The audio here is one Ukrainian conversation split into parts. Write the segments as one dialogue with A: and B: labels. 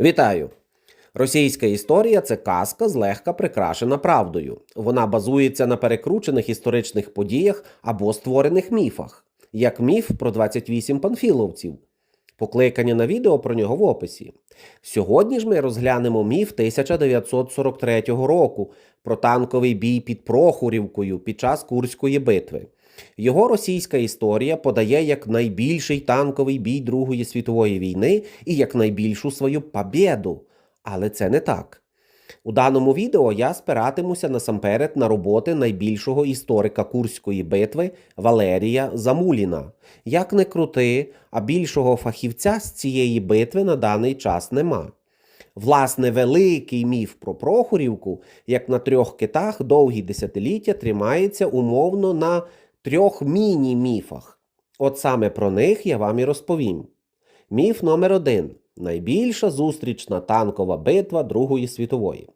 A: Вітаю! Російська історія це казка злегка прикрашена правдою. Вона базується на перекручених історичних подіях або створених міфах, як міф про 28 панфіловців. Покликання на відео про нього в описі. Сьогодні ж ми розглянемо міф 1943 року про танковий бій під Прохорівкою під час Курської битви. Його російська історія подає як найбільший танковий бій Другої світової війни і як найбільшу свою побєду. Але це не так. У даному відео я спиратимуся насамперед на роботи найбільшого історика Курської битви Валерія Замуліна. Як не крути, а більшого фахівця з цієї битви на даний час нема. Власне, великий міф про Прохорівку, як на трьох китах довгі десятиліття тримається умовно на трьох міні-міфах. От саме про них я вам і розповім. Міф номер один найбільша зустрічна танкова битва Другої світової.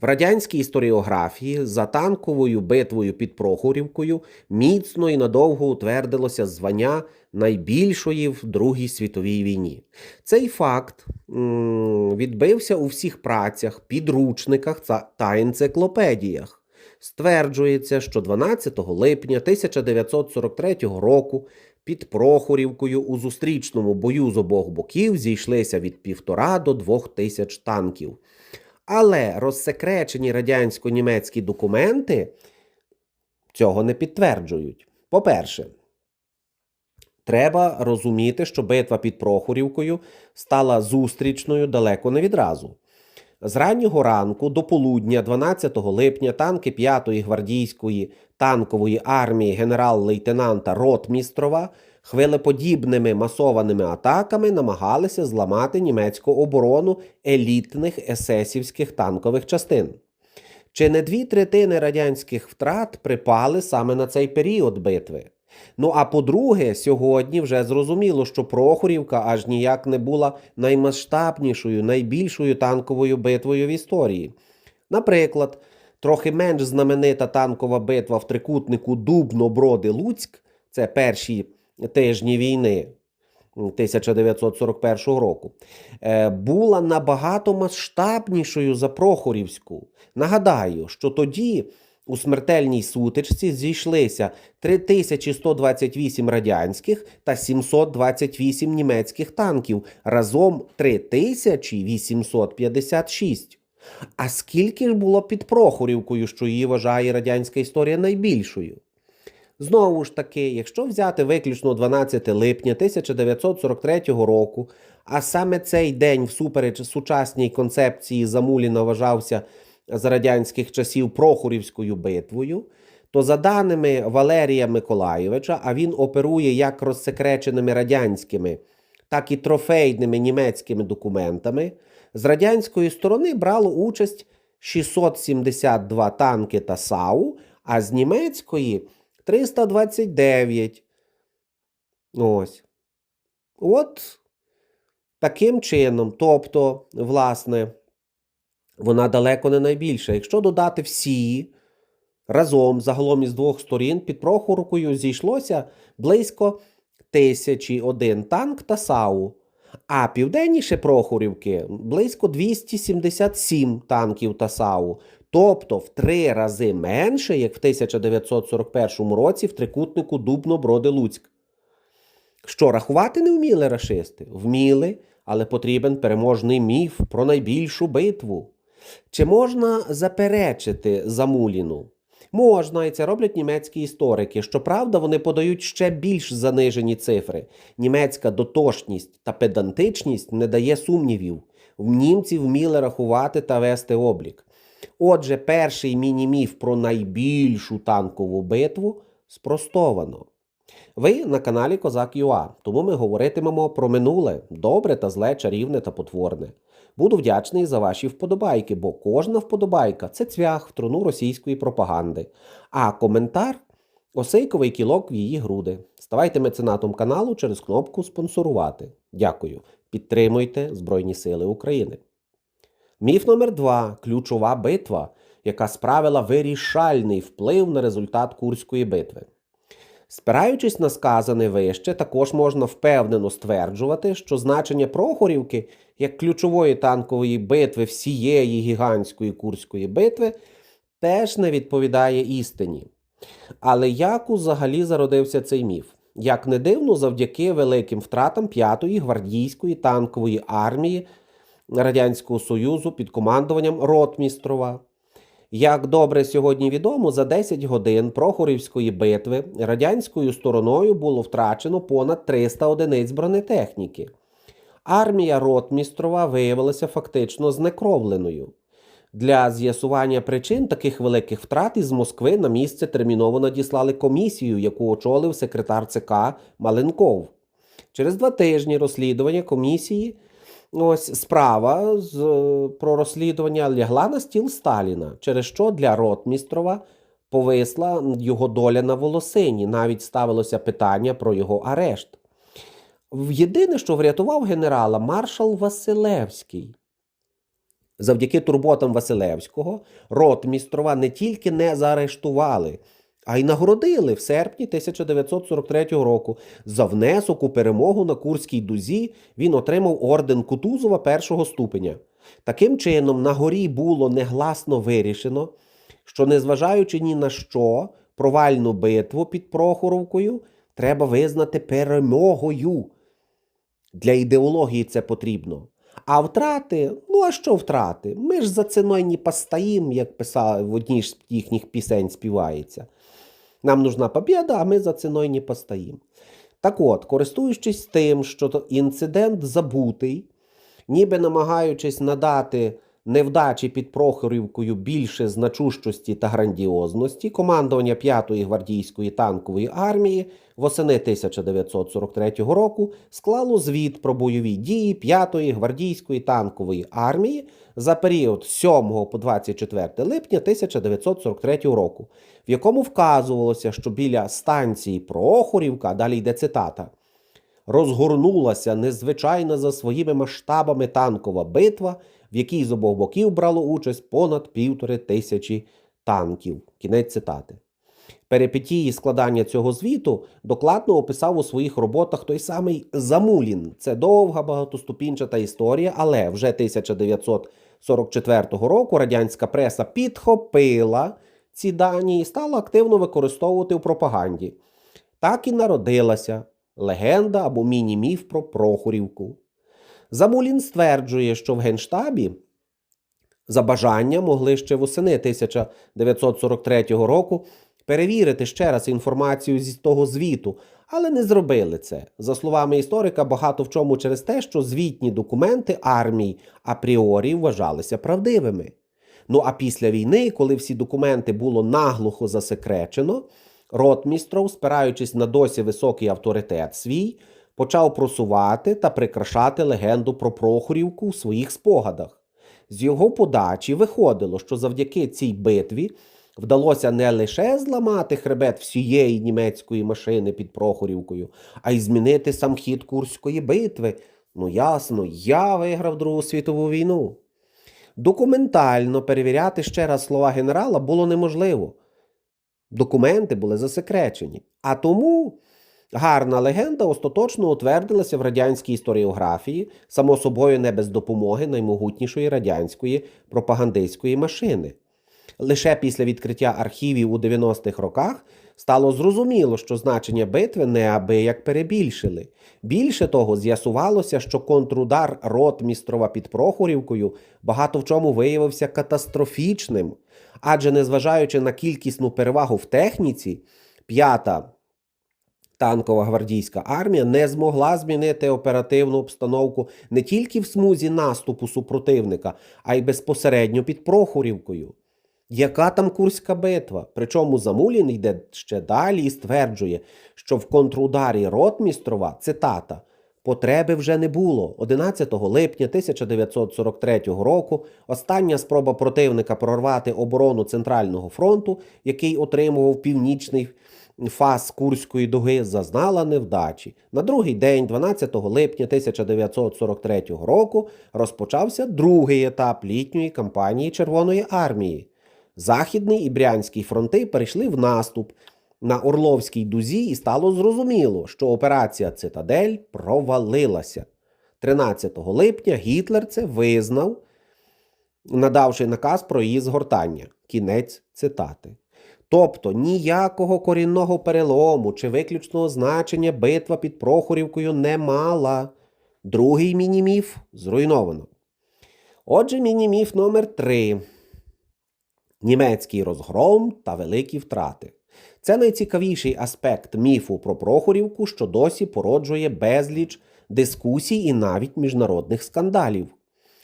A: В радянській історіографії за танковою битвою під Прохорівкою міцно і надовго утвердилося звання найбільшої в Другій світовій війні. Цей факт відбився у всіх працях, підручниках та енциклопедіях. Стверджується, що 12 липня 1943 року під Прохорівкою у зустрічному бою з обох боків зійшлися від півтора до двох тисяч танків. Але розсекречені радянсько-німецькі документи цього не підтверджують. По-перше, треба розуміти, що битва під Прохорівкою стала зустрічною далеко не відразу. З раннього ранку до полудня 12 липня танки 5-ї гвардійської танкової армії генерал-лейтенанта Ротмістрова хвилеподібними масованими атаками намагалися зламати німецьку оборону елітних есесівських танкових частин. Чи не дві третини радянських втрат припали саме на цей період битви? Ну а по-друге, сьогодні вже зрозуміло, що Прохорівка аж ніяк не була наймасштабнішою, найбільшою танковою битвою в історії. Наприклад, трохи менш знаменита танкова битва в трикутнику Дубно-Броди-Луцьк, це перші тижні війни 1941 року, е, була набагато масштабнішою за Прохорівську. Нагадаю, що тоді у смертельній сутичці зійшлися 3128 радянських та 728 німецьких танків, разом 3856. А скільки ж було під Прохорівкою, що її вважає радянська історія найбільшою? Знову ж таки, якщо взяти виключно 12 липня 1943 року, а саме цей день всупереч сучасній концепції Замуліна вважався з радянських часів Прохорівською битвою, то за даними Валерія Миколайовича, а він оперує як розсекреченими радянськими, так і трофейними німецькими документами, з радянської сторони брало участь 672 танки та САУ, а з німецької 329. Ось. От таким чином. Тобто, власне, вона далеко не найбільша. Якщо додати всі разом, загалом із двох сторін, під Прохорукою зійшлося близько тисячі один танк та САУ. А південніше Прохорівки близько 277 танків та САУ. Тобто в три рази менше, як в 1941 році в трикутнику Дубно-Броди-Луцьк. Що рахувати не вміли рашисти? Вміли, але потрібен переможний міф про найбільшу битву. Чи можна заперечити Замуліну? Можна, і це роблять німецькі історики. Щоправда, вони подають ще більш занижені цифри. Німецька дотошність та педантичність не дає сумнівів. Німці вміли рахувати та вести облік. Отже, перший міні-міф про найбільшу танкову битву спростовано. Ви на каналі Козак ЮА, тому ми говоритимемо про минуле, добре та зле, чарівне та потворне. Буду вдячний за ваші вподобайки, бо кожна вподобайка це цвях в труну російської пропаганди, а коментар осейковий кілок в її груди. Ставайте меценатом каналу через кнопку спонсорувати. Дякую. Підтримуйте Збройні Сили України. Міф номер два ключова битва, яка справила вирішальний вплив на результат Курської битви. Спираючись на сказане вище, також можна впевнено стверджувати, що значення Прохорівки як ключової танкової битви всієї гігантської Курської битви теж не відповідає істині. Але як взагалі зародився цей міф? Як не дивно, завдяки великим втратам 5-ї гвардійської танкової армії Радянського Союзу під командуванням Ротмістрова. Як добре сьогодні відомо, за 10 годин Прохорівської битви радянською стороною було втрачено понад 300 одиниць бронетехніки. Армія Ротмістрова виявилася фактично знекровленою. Для з'ясування причин таких великих втрат із Москви на місце терміново надіслали комісію, яку очолив секретар ЦК Маленков. Через два тижні розслідування комісії ось справа з, про розслідування лягла на стіл Сталіна, через що для Ротмістрова повисла його доля на волосині. Навіть ставилося питання про його арешт. Єдине, що врятував генерала маршал Василевський. Завдяки турботам Василевського Ротмістрова не тільки не заарештували, а й нагородили в серпні 1943 року. За внесок у перемогу на Курській дузі він отримав орден Кутузова першого ступеня. Таким чином, на горі було негласно вирішено, що, незважаючи ні на що, провальну битву під Прохоровкою треба визнати перемогою. Для ідеології це потрібно. А втрати, ну а що втрати? Ми ж за ціною не постоїм, як писав в одній з їхніх пісень співається. Нам нужна побіда, а ми за ціною не постоїмо. Так от, користуючись тим, що інцидент забутий, ніби намагаючись надати невдачі під Прохорівкою більше значущості та грандіозності, командування 5-ї гвардійської танкової армії восени 1943 року склало звіт про бойові дії 5-ї гвардійської танкової армії за період з 7 по 24 липня 1943 року, в якому вказувалося, що біля станції Прохорівка, далі йде цитата, розгорнулася незвичайна за своїми масштабами танкова битва, в якій з обох боків брало участь понад півтори тисячі танків. Кінець цитати. Перипетії складання цього звіту докладно описав у своїх роботах той самий Замулін. Це довга багатоступінчата історія, але вже 1944 року радянська преса підхопила ці дані і стала активно використовувати у пропаганді. Так і народилася легенда або міні-міф про Прохорівку. Замулін стверджує, що в Генштабі за бажання могли ще восени 1943 року перевірити ще раз інформацію зі того звіту, але не зробили це. За словами історика, багато в чому через те, що звітні документи армій апріорі вважалися правдивими. Ну а після війни, коли всі документи було наглухо засекречено, Ротмістров, спираючись на досі високий авторитет свій, почав просувати та прикрашати легенду про Прохорівку в своїх спогадах. З його подачі виходило, що завдяки цій битві вдалося не лише зламати хребет всієї німецької машини під Прохорівкою, а й змінити сам хід Курської битви. Ну ясно, я виграв Другу світову війну. Документально перевіряти ще раз слова генерала було неможливо. Документи були засекречені. А тому гарна легенда остаточно утвердилася в радянській історіографії, само собою не без допомоги наймогутнішої радянської пропагандистської машини. Лише після відкриття архівів у 90-х роках стало зрозуміло, що значення битви неабияк перебільшили. Більше того, з'ясувалося, що контрудар Ротмістрова під Прохорівкою багато в чому виявився катастрофічним, адже незважаючи на кількісну перевагу в техніці, п'ята танкова гвардійська армія не змогла змінити оперативну обстановку не тільки в смузі наступу супротивника, а й безпосередньо під Прохорівкою. Яка там Курська битва? Причому Замулін йде ще далі і стверджує, що в контрударі Ротмістрова, цитата, потреби вже не було. 11 липня 1943 року остання спроба противника прорвати оборону Центрального фронту, який отримував північний фас Курської дуги, зазнала невдачі. На другий день, 12 липня 1943 року, розпочався другий етап літньої кампанії Червоної армії. Західний і Брянський фронти перейшли в наступ. на Орловській дузі, і стало зрозуміло, що операція Цитадель провалилася. 13 липня Гітлер це визнав, надавши наказ про її згортання. Кінець цитати. Тобто ніякого корінного перелому чи виключного значення битва під Прохорівкою не мала. Другий мініміф зруйновано. Отже, мініміф номер 3 Німецький розгром та великі втрати. Це найцікавіший аспект міфу про Прохорівку, що досі породжує безліч дискусій і навіть міжнародних скандалів.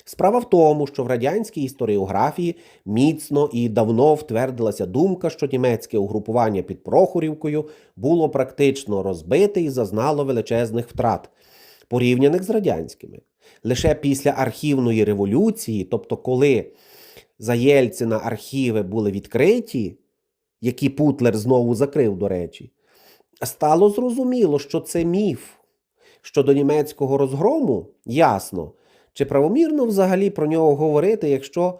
A: Справа в тому, що в радянській історіографії міцно і давно втвердилася думка, що німецьке угрупування під Прохорівкою було практично розбите і зазнало величезних втрат, порівняних з радянськими. Лише після архівної революції, тобто коли за Єльцина архіви були відкриті, які Путлер знову закрив, до речі, стало зрозуміло, що це міф. Щодо німецького розгрому, ясно, чи правомірно взагалі про нього говорити, якщо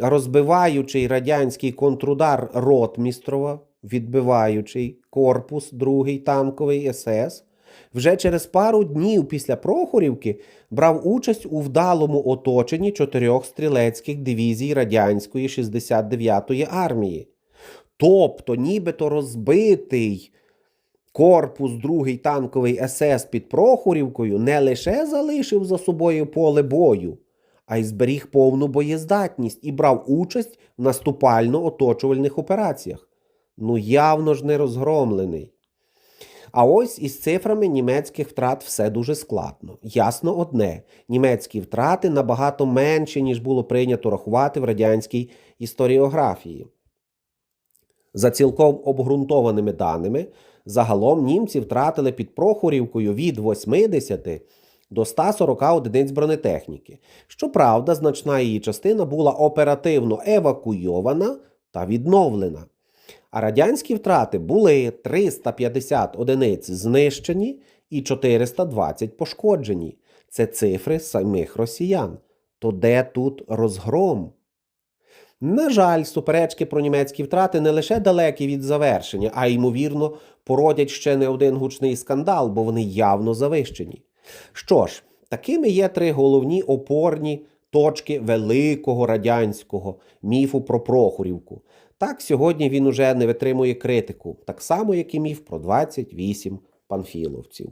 A: розбиваючий радянський контрудар Ротмістрова, відбиваючий корпус другий танковий СС, вже через пару днів після Прохорівки брав участь у вдалому оточенні чотирьох стрілецьких дивізій радянської 69-ї армії. Тобто, нібито розбитий корпус другий танковий СС під Прохорівкою не лише залишив за собою поле бою, а й зберіг повну боєздатність і брав участь в наступально-оточувальних операціях. Ну, явно ж не розгромлений. А ось із цифрами німецьких втрат все дуже складно. Ясно одне: німецькі втрати набагато менші, ніж було прийнято рахувати в радянській історіографії. За цілком обґрунтованими даними, загалом німці втратили під Прохорівкою від 80 до 140 одиниць бронетехніки. Щоправда, значна її частина була оперативно евакуйована та відновлена. А радянські втрати були 350 одиниць знищені і 420 пошкоджені. Це цифри самих росіян. То де тут розгром? На жаль, суперечки про німецькі втрати не лише далекі від завершення, а ймовірно, породять ще не один гучний скандал, бо вони явно завищені. Що ж, такими є три головні опорні точки великого радянського міфу про Прохорівку. Так сьогодні він уже не витримує критику, так само, як і міф про 28 панфіловців.